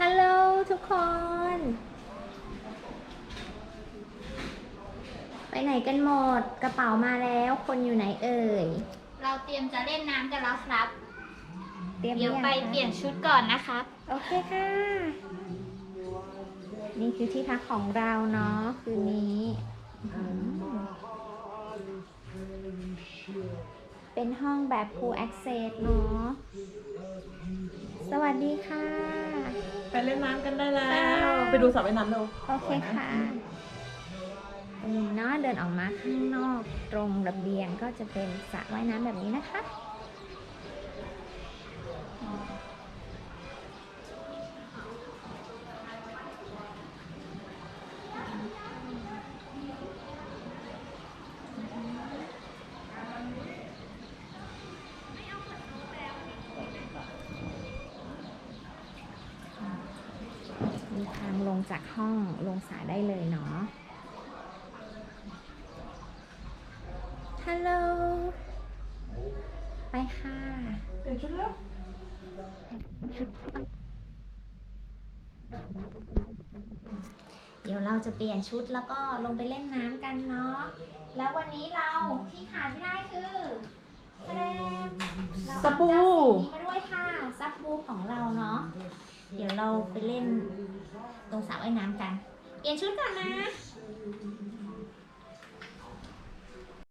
ฮัลโหลทุกคน ไปไหนกันหมด กระเป๋ามาแล้ว คนอยู่ไหนเอ่ย เราเตรียมจะเล่นน้ำกันแล้วครับ เตรียมหเดี๋ยวรือไปงคะเปลี่ยนชุดก่อนนะครับ โอเคค่ะ นี่คือที่พักของเราเนาะคืนนี้อืมเป็นห้องแบบ full access เนาะ สวัสดีค่ะ ไปเล่นน้ำกันได้แล้ว ไปดูสระว่ายน้ำเร็วโอเคค่ะตรงนี้เนาะเดินออกมาข้างนอก ตรงระเบียงก็จะเป็นสระว่ายน้ำแบบนี้นะคะ ลงจากห้องลงสระได้เลยเนาะ ฮัลโหล ไปค่ะเปลี่ยนชุดแล้วเดี๋ยวเราจะเปลี่ยนชุดแล้วก็ลงไปเล่นน้ำกันเนาะ แล้ววันนี้เราที่ขาดไม่ได้คือแสดงเราสบู่เอาสีนี้มาด้วยค่ะซับบูของเราเนาะ เดี๋ยวเราไปเล่นต รงสระว่ายน้ำกัน เปลี่ยนชุดก่อนนะ